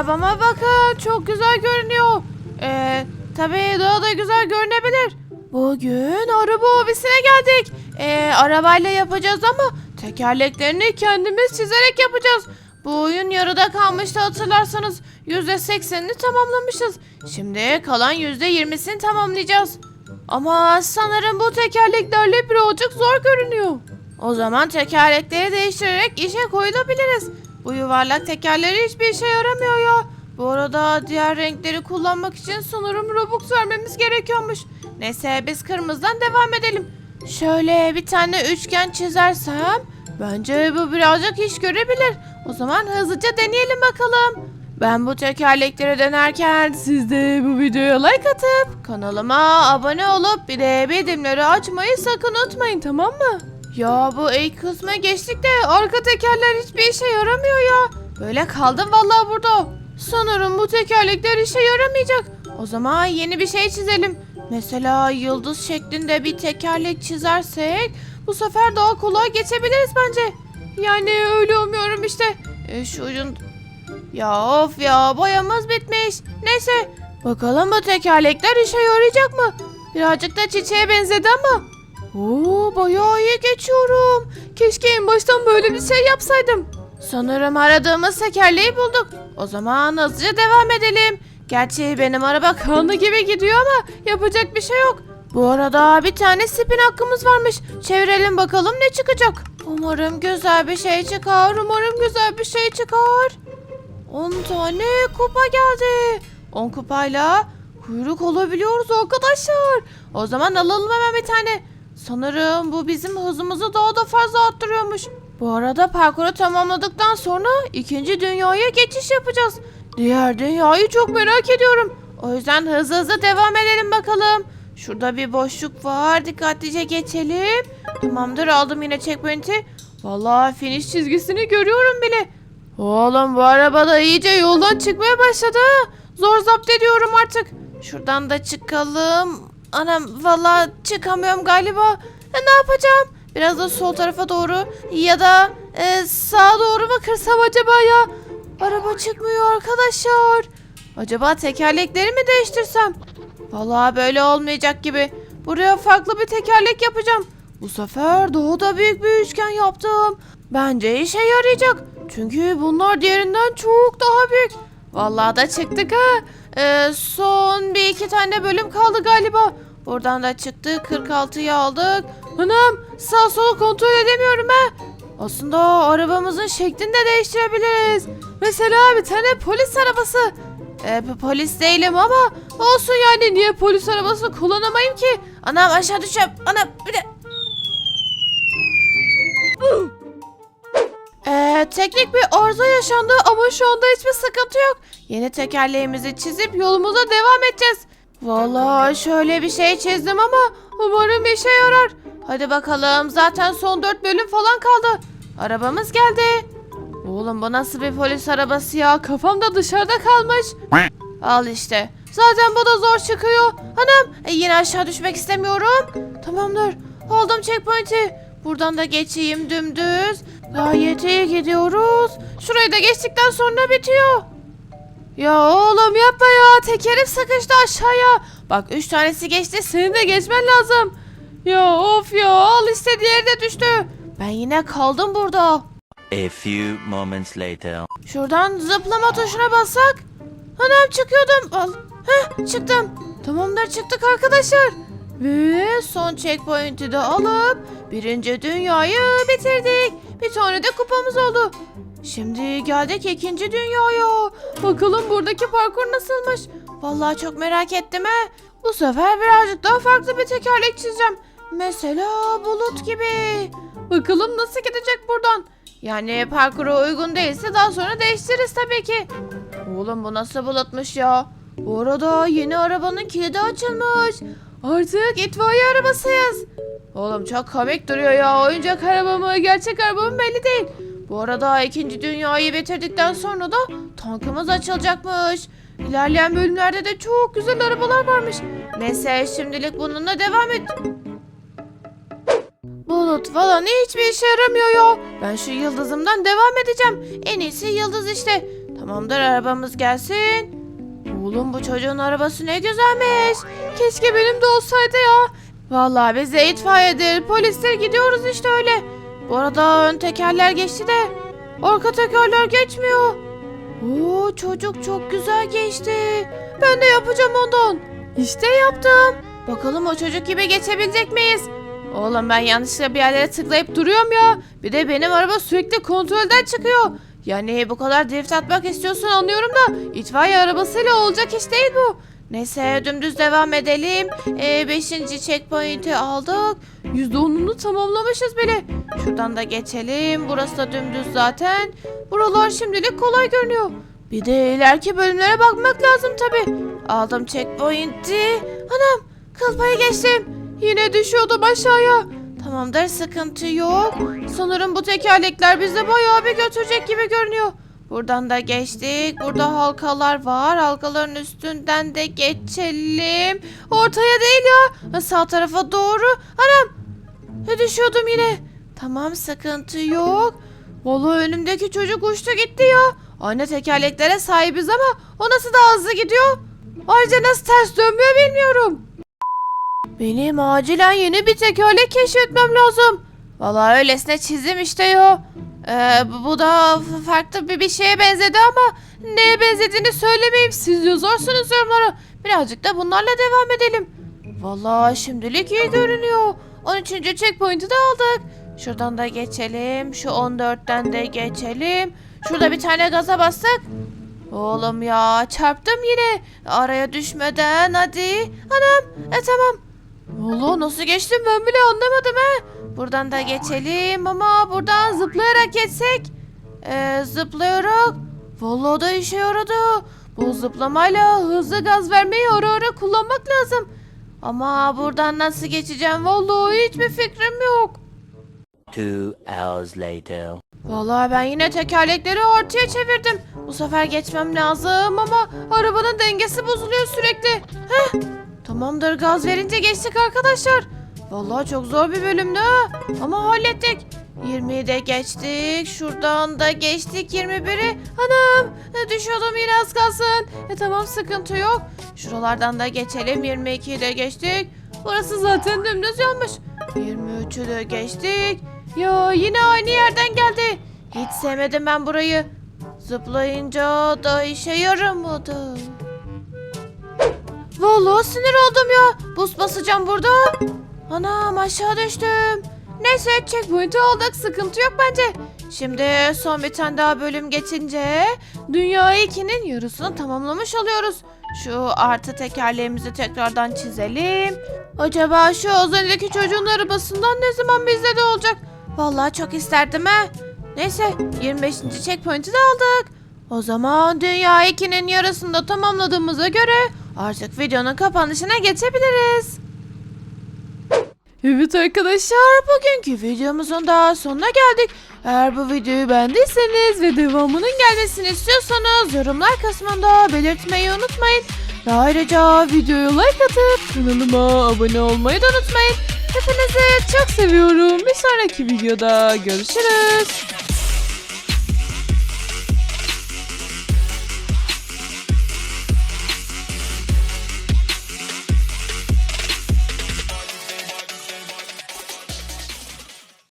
arabama bakın. Çok güzel görünüyor. Ee, tabii daha da güzel görünebilir. Bugün araba ofisine geldik. Ee, arabayla yapacağız ama tekerleklerini kendimiz çizerek yapacağız. Bu oyun yarıda kalmıştı hatırlarsanız. %80'ini tamamlamışız. Şimdi kalan %20'sini tamamlayacağız. Ama sanırım bu tekerleklerle birazcık zor görünüyor. O zaman tekerlekleri değiştirerek işe koyulabiliriz. Bu yuvarlak tekerleri hiçbir işe yaramıyor ya. Bu arada diğer renkleri kullanmak için sanırım Robux vermemiz gerekiyormuş. Neyse biz kırmızıdan devam edelim. Şöyle bir tane üçgen çizersem bence bu birazcık iş görebilir. O zaman hızlıca deneyelim bakalım. Ben bu tekerlekleri denerken siz de bu videoya like atıp kanalıma abone olup bir de bildirimleri açmayı sakın unutmayın tamam mı? Ya bu ilk kısma geçtik de arka tekerler hiçbir işe yaramıyor ya. Böyle kaldım vallahi burada. Sanırım bu tekerlekler işe yaramayacak. O zaman yeni bir şey çizelim. Mesela yıldız şeklinde bir tekerlek çizersek bu sefer daha kolay geçebiliriz bence. Yani öyle umuyorum işte. E, şu ucun... Ya of ya boyamız bitmiş. Neyse bakalım bu tekerlekler işe yarayacak mı? Birazcık da çiçeğe benzedi ama. Oo bayağı iyi geçiyorum. Keşke en baştan böyle bir şey yapsaydım. Sanırım aradığımız tekerleği bulduk. O zaman hızlıca devam edelim. Gerçi benim araba kanlı gibi gidiyor ama yapacak bir şey yok. Bu arada bir tane spin hakkımız varmış. Çevirelim bakalım ne çıkacak. Umarım güzel bir şey çıkar. Umarım güzel bir şey çıkar. 10 tane kupa geldi. 10 kupayla kuyruk olabiliyoruz arkadaşlar. O zaman alalım hemen bir tane. Sanırım bu bizim hızımızı daha da fazla arttırıyormuş. Bu arada parkuru tamamladıktan sonra ikinci dünyaya geçiş yapacağız. Diğer dünyayı çok merak ediyorum. O yüzden hızlı hızlı devam edelim bakalım. Şurada bir boşluk var. Dikkatlice geçelim. Tamamdır aldım yine checkpoint'i. Vallahi finish çizgisini görüyorum bile. Oğlum bu araba da iyice yoldan çıkmaya başladı. Zor zapt ediyorum artık. Şuradan da çıkalım. Anam vallahi çıkamıyorum galiba. E, ne yapacağım? Biraz da sol tarafa doğru ya da e, sağa doğru mu kırsam acaba ya? Araba çıkmıyor arkadaşlar. Acaba tekerlekleri mi değiştirsem? Vallahi böyle olmayacak gibi. Buraya farklı bir tekerlek yapacağım. Bu sefer daha da büyük bir üçgen yaptım. Bence işe yarayacak. Çünkü bunlar diğerinden çok daha büyük. Vallahi da çıktık ha. Ee, son bir iki tane bölüm kaldı galiba. Buradan da çıktık. 46'yı aldık. Anam sağ sol kontrol edemiyorum ha. Aslında arabamızın şeklini de değiştirebiliriz. Mesela bir tane polis arabası. Ee, polis değilim ama olsun yani niye polis arabası kullanamayayım ki? Anam aşağı düşeceğim. Anam bir de... teknik bir arıza yaşandı ama şu anda hiçbir sıkıntı yok. Yeni tekerleğimizi çizip yolumuza devam edeceğiz. Vallahi şöyle bir şey çizdim ama umarım işe yarar. Hadi bakalım zaten son 4 bölüm falan kaldı. Arabamız geldi. Oğlum bu nasıl bir polis arabası ya? Kafam da dışarıda kalmış. Al işte. Zaten bu da zor çıkıyor. Anam e, yine aşağı düşmek istemiyorum. Tamamdır. Aldım checkpoint'i. Buradan da geçeyim dümdüz. Gayet iyi gidiyoruz. Şurayı da geçtikten sonra bitiyor. Ya oğlum yapma ya. Tekerim sıkıştı aşağıya. Bak üç tanesi geçti. Senin de geçmen lazım. Ya of ya. Al işte diğeri de düştü. Ben yine kaldım burada. A few moments later. Şuradan zıplama tuşuna bassak. Anam çıkıyordum. Al. Heh çıktım. Tamamdır çıktık arkadaşlar. Ve son checkpoint'i de alıp birinci dünyayı bitirdik. Bir tane de kupamız oldu. Şimdi geldik ikinci dünyaya. Bakalım buradaki parkur nasılmış. Vallahi çok merak ettim he. Bu sefer birazcık daha farklı bir tekerlek çizeceğim. Mesela bulut gibi. Bakalım nasıl gidecek buradan. Yani parkura uygun değilse daha sonra değiştiririz tabii ki. Oğlum bu nasıl bulutmuş ya? Bu arada yeni arabanın kilidi açılmış. Artık itfaiye arabasıyız. Oğlum çok komik duruyor ya. Oyuncak araba mı gerçek araba mı belli değil. Bu arada ikinci dünyayı bitirdikten sonra da tankımız açılacakmış. İlerleyen bölümlerde de çok güzel arabalar varmış. Neyse şimdilik bununla devam et. Bulut falan hiçbir işe yaramıyor ya. Ben şu yıldızımdan devam edeceğim. En iyisi yıldız işte. Tamam Tamamdır arabamız gelsin. Oğlum bu çocuğun arabası ne güzelmiş. Keşke benim de olsaydı ya. Vallahi biz de itfaiyedir, polisler gidiyoruz işte öyle. Bu arada ön tekerler geçti de arka tekerler geçmiyor. Oo çocuk çok güzel geçti. Ben de yapacağım ondan. İşte yaptım. Bakalım o çocuk gibi geçebilecek miyiz? Oğlum ben yanlışlıkla bir yerlere tıklayıp duruyorum ya. Bir de benim araba sürekli kontrolden çıkıyor. Yani bu kadar drift atmak istiyorsun anlıyorum da itfaiye arabasıyla olacak iş değil bu. Neyse dümdüz devam edelim. Ee, beşinci checkpoint'i aldık. %10'unu tamamlamışız bile. Şuradan da geçelim. Burası da dümdüz zaten. Buralar şimdilik kolay görünüyor. Bir de ileriki bölümlere bakmak lazım tabi. Aldım checkpoint'i. Anam kıl payı geçtim. Yine düşüyordum aşağıya. Tamamdır sıkıntı yok. Sanırım bu tekerlekler bizi bayağı bir götürecek gibi görünüyor. Buradan da geçtik. Burada halkalar var. Halkaların üstünden de geçelim. Ortaya değil ya. Sağ tarafa doğru. Anam. Ne düşüyordum yine. Tamam sıkıntı yok. Vallahi önümdeki çocuk uçtu gitti ya. Aynı tekerleklere sahibiz ama o nasıl daha hızlı gidiyor? Ayrıca nasıl ters dönmüyor bilmiyorum. Benim acilen yeni bir tekerlek keşfetmem lazım. Vallahi öylesine çizdim işte ya. Ee, bu- da farklı bir, bir şeye benzedi ama neye benzediğini söylemeyeyim. Siz yazarsanız yorumlara. Birazcık da bunlarla devam edelim. Vallahi şimdilik iyi görünüyor. 13. checkpoint'i de aldık. Şuradan da geçelim. Şu 14'ten de geçelim. Şurada bir tane gaza bastık. Oğlum ya çarptım yine. Araya düşmeden hadi. Anam e tamam. Allah nasıl geçtim ben bile anlamadım he. Buradan da geçelim ama buradan zıplayarak geçsek. Ee, zıplayarak. Vallahi o da işe yaradı. Bu zıplamayla hızlı gaz vermeyi ara ara kullanmak lazım. Ama buradan nasıl geçeceğim vallahi hiçbir fikrim yok. Two hours later. Vallahi ben yine tekerlekleri ortaya çevirdim. Bu sefer geçmem lazım ama arabanın dengesi bozuluyor sürekli. Heh. Tamamdır gaz verince geçtik arkadaşlar. Vallahi çok zor bir bölümdü. Ama hallettik. 20'yi de geçtik. Şuradan da geçtik 21'i. Anam e, düşüyordum yine az kalsın. E tamam sıkıntı yok. Şuralardan da geçelim. 22'yi de geçtik. Burası zaten dümdüz yanmış. 23'ü de geçtik. Ya yine aynı yerden geldi. Hiç sevmedim ben burayı. Zıplayınca da işe yaramadı. Vallahi sinir oldum ya. Buz basacağım burada. Anam aşağı düştüm. Neyse checkpoint'i aldık sıkıntı yok bence. Şimdi son bir tane daha bölüm geçince Dünya 2'nin yarısını tamamlamış oluyoruz. Şu artı tekerleğimizi tekrardan çizelim. Acaba şu Ozan'daki çocuğun arabasından ne zaman bizde de olacak? Vallahi çok isterdim ha. Neyse 25. checkpoint'i de aldık. O zaman Dünya 2'nin yarısını da tamamladığımıza göre artık videonun kapanışına geçebiliriz. Evet arkadaşlar bugünkü videomuzun daha sonuna geldik. Eğer bu videoyu beğendiyseniz ve devamının gelmesini istiyorsanız yorumlar kısmında belirtmeyi unutmayın. Ve ayrıca videoya like atıp kanalıma abone olmayı da unutmayın. Hepinizi çok seviyorum. Bir sonraki videoda görüşürüz.